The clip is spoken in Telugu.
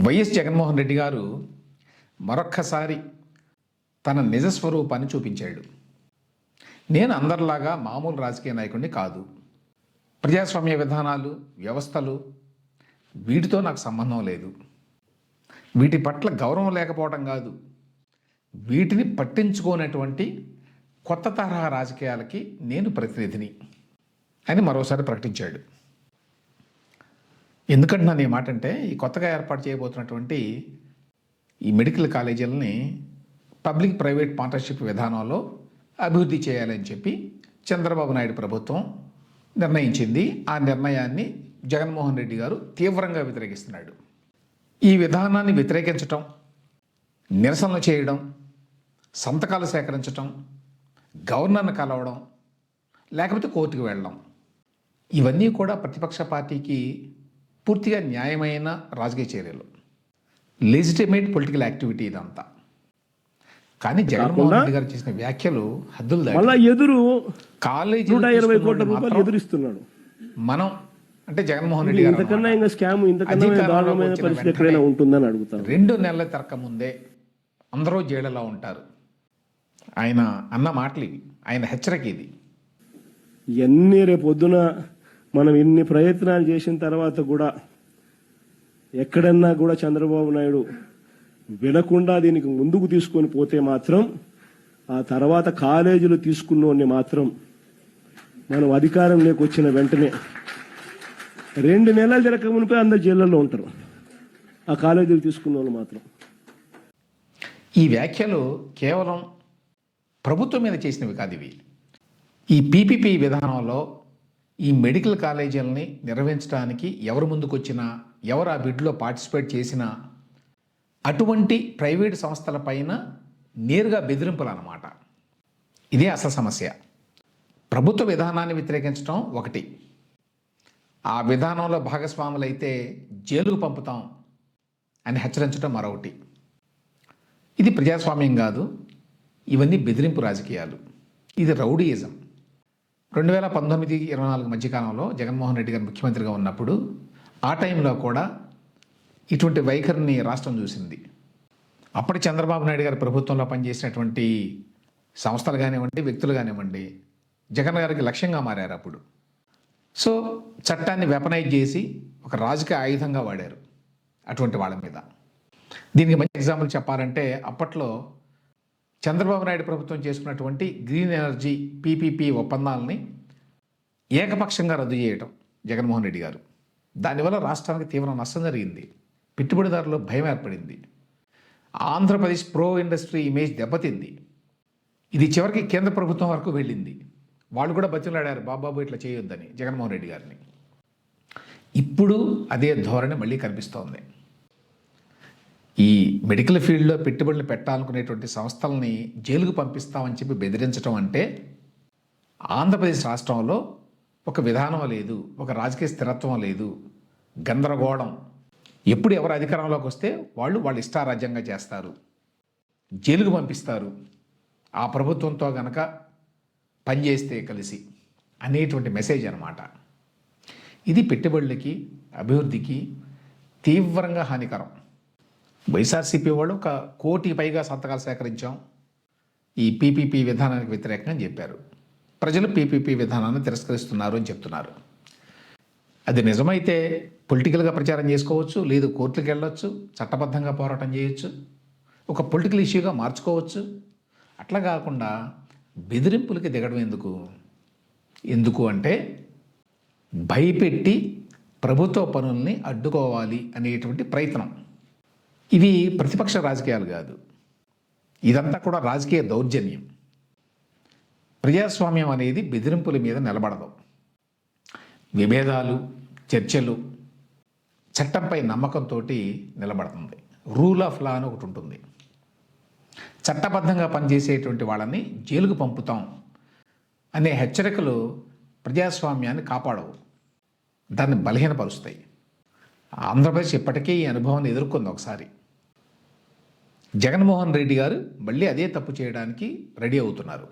వైఎస్ జగన్మోహన్ రెడ్డి గారు మరొక్కసారి తన నిజస్వరూపాన్ని చూపించాడు. నేను అందరిలాగా మామూలు రాజకీయ నాయకుడిని కాదు. ప్రజాస్వామ్య విధానాలు వ్యవస్థలు వీటితో నాకు సంబంధం లేదు. వీటి పట్ల గౌరవం లేకపోవడం కాదు. వీటిని పట్టించుకోనటువంటి కొత్త తరహా రాజకీయాలకి నేను ప్రతినిధిని అని మరోసారి ప్రకటించాడు. ఎందుకంటున్నాను ఈ మాట అంటే ఈ కొత్తగా ఏర్పాటు చేయబోతున్నటువంటి ఈ మెడికల్ కాలేజీలని పబ్లిక్ ప్రైవేట్ పార్ట్నర్షిప్ విధానంలో అభివృద్ధి చేయాలని చెప్పి చంద్రబాబు నాయుడు ప్రభుత్వం నిర్ణయించింది. ఆ నిర్ణయాన్ని జగన్మోహన్ రెడ్డి గారు తీవ్రంగా వ్యతిరేకిస్తున్నాడు. ఈ విధానాన్ని వ్యతిరేకించటం నిరసనలు చేయడం సంతకాలు సేకరించటం గవర్నర్ను కలవడం లేకపోతే కోర్టుకు వెళ్ళడం ఇవన్నీ కూడా ప్రతిపక్ష పార్టీకి పూర్తిగా న్యాయమైన రాజకీయ చర్యలు. లెజిటిమేట్ పొలిటికల్ యాక్టివిటీ ఇదంతా. కానీ జగన్మోహన్ రెడ్డి గారు చేసిన వ్యాఖ్యలు హద్దులు మళ్ళా ఎదురు కాలేజీ ఇరవై కోట్ల రూపాయలు ఎదురిస్తున్నాడు. మనం అంటే జగన్మోహన్ రెడ్డి గారు ఇంతకన్నా ఇంకా స్కామ్ ఇంతకన్నా పరిస్థితి ఎక్కడైనా ఉంటుందని అడుగుతాను. రెండు నెలల తిరక ముందే అందరూ జైలులో ఉంటారు. ఆయన అన్న మాటలు ఇవి. ఆయన హెచ్చరిక ఇది. ఇవన్నీ రేపు పొద్దున మనం ఇన్ని ప్రయత్నాలు చేసిన తర్వాత కూడా ఎక్కడన్నా కూడా చంద్రబాబు నాయుడు వినకుండా దీనికి ముందుకు తీసుకొని పోతే మాత్రం ఆ తర్వాత కాలేజీలు తీసుకున్నోడిని మాత్రం మనం అధికారంలోకి వచ్చిన వెంటనే రెండు నెలలు తిరగక మునిపే అందరు జైళ్ళలో ఉంటారు. ఆ కాలేజీలు తీసుకున్న వాళ్ళు మాత్రం. ఈ వ్యాఖ్యలు కేవలం ప్రభుత్వం మీద చేసినవి కాదు ఇవి. ఈ పీపీపీ విధానంలో ఈ మెడికల్ కాలేజీలని నిర్వహించడానికి ఎవరు ముందుకొచ్చినా ఎవరు ఆ బిడ్లో పార్టిసిపేట్ చేసినా అటువంటి ప్రైవేటు సంస్థలపైన నేరుగా బెదిరింపులు అన్నమాట ఇదే అసలు సమస్య. ప్రభుత్వ విధానాన్ని వ్యతిరేకించడం ఒకటి. ఆ విధానంలో భాగస్వాములైతే జైలుకు పంపుతాం అని హెచ్చరించడం మరొకటి. ఇది ప్రజాస్వామ్యం కాదు ఇవన్నీ బెదిరింపు రాజకీయాలు. ఇది రౌడీయిజం. రెండు వేల పంతొమ్మిది ఇరవై నాలుగు మధ్యకాలంలో జగన్మోహన్ రెడ్డి గారు ముఖ్యమంత్రిగా ఉన్నప్పుడు ఆ టైంలో కూడా ఇటువంటి వైఖరిని రాష్ట్రం చూసింది. అప్పటి చంద్రబాబు నాయుడు గారి ప్రభుత్వంలో పనిచేసినటువంటి సంస్థలు కానివ్వండి వ్యక్తులు కానివ్వండి జగన్ గారికి లక్ష్యంగా మారారు అప్పుడు. సో చట్టాన్ని వెపనైజ్ చేసి ఒక రాజకీయ ఆయుధంగా వాడారు అటువంటి వాళ్ళ మీద. దీనికి మంచి ఎగ్జాంపుల్ చెప్పాలంటే అప్పట్లో చంద్రబాబు నాయుడు ప్రభుత్వం చేసుకున్నటువంటి గ్రీన్ ఎనర్జీ పీపీపీ ఒప్పందాలని ఏకపక్షంగా రద్దు చేయటం జగన్మోహన్ రెడ్డి గారు. దానివల్ల రాష్ట్రానికి తీవ్ర నష్టం జరిగింది. పెట్టుబడిదారులు భయం ఏర్పడింది. ఆంధ్రప్రదేశ్ ప్రో ఇండస్ట్రీ ఇమేజ్ దెబ్బతింది. ఇది చివరికి కేంద్ర ప్రభుత్వం వరకు వెళ్ళింది. వాళ్ళు కూడా బతిలాడారు బాబాబు ఇట్లా చేయొద్దని జగన్మోహన్ రెడ్డి గారిని. ఇప్పుడు అదే ధోరణి మళ్ళీ కనిపిస్తోంది. ఈ మెడికల్ ఫీల్డ్లో పెట్టుబడులు పెట్టాలనుకునేటువంటి సంస్థలని జైలుకు పంపిస్తామని చెప్పి బెదిరించడం అంటే ఆంధ్రప్రదేశ్ రాష్ట్రంలో ఒక విధానం లేదు ఒక రాజకీయ స్థిరత్వం లేదు గందరగోళం. ఎప్పుడు ఎవరు అధికారంలోకి వస్తే వాళ్ళు వాళ్ళు ఇష్టారాజ్యంగా చేస్తారు జైలుకు పంపిస్తారు. ఆ ప్రభుత్వంతో గనక పనిచేస్తే కలిసి అనేటువంటి మెసేజ్ అనమాట ఇది పెట్టుబడులకి అభివృద్ధికి తీవ్రంగా హానికరం. వైఎస్ఆర్సీపీ వాళ్ళు ఒక కోటి పైగా సంతకాలు సేకరించాం. ఈ పీపీపీ విధానానికి వ్యతిరేకంగా చెప్పారు. ప్రజలు పీపీపీ విధానాన్ని తిరస్కరిస్తున్నారు అని చెప్తున్నారు. అది నిజమైతే పొలిటికల్గా ప్రచారం చేసుకోవచ్చు లేదు కోర్టులకు వెళ్ళొచ్చు చట్టబద్ధంగా పోరాటం చేయొచ్చు ఒక పొలిటికల్ ఇష్యూగా మార్చుకోవచ్చు. అట్లా కాకుండా బెదిరింపులకి దిగడం ఎందుకు? ఎందుకు అంటే భయపెట్టి ప్రభుత్వ పనుల్ని అడ్డుకోవాలి అనేటువంటి ప్రయత్నం. ఇవి ప్రతిపక్ష రాజకీయాలు కాదు. ఇదంతా కూడా రాజకీయ దౌర్జన్యం. ప్రజాస్వామ్యం అనేది బెదిరింపుల మీద నిలబడదు. విభేదాలు చర్చలు చట్టంపై నమ్మకంతో నిలబడుతుంది. రూల్ ఆఫ్ లా అని ఒకటి ఉంటుంది. చట్టబద్ధంగా పనిచేసేటువంటి వాళ్ళని జైలుకు పంపుతాం అనే హెచ్చరికలు ప్రజాస్వామ్యాన్ని కాపాడవు. దాన్ని బలహీనపరుస్తాయి. ఆంధ్రప్రదేశ్ ఇప్పటికే ఈ అనుభవాన్ని ఎదుర్కొంది ఒకసారి. జగన్మోహన్ రెడ్డి గారు మళ్ళీ అదే తప్పు చేయడానికి రెడీ అవుతున్నారు.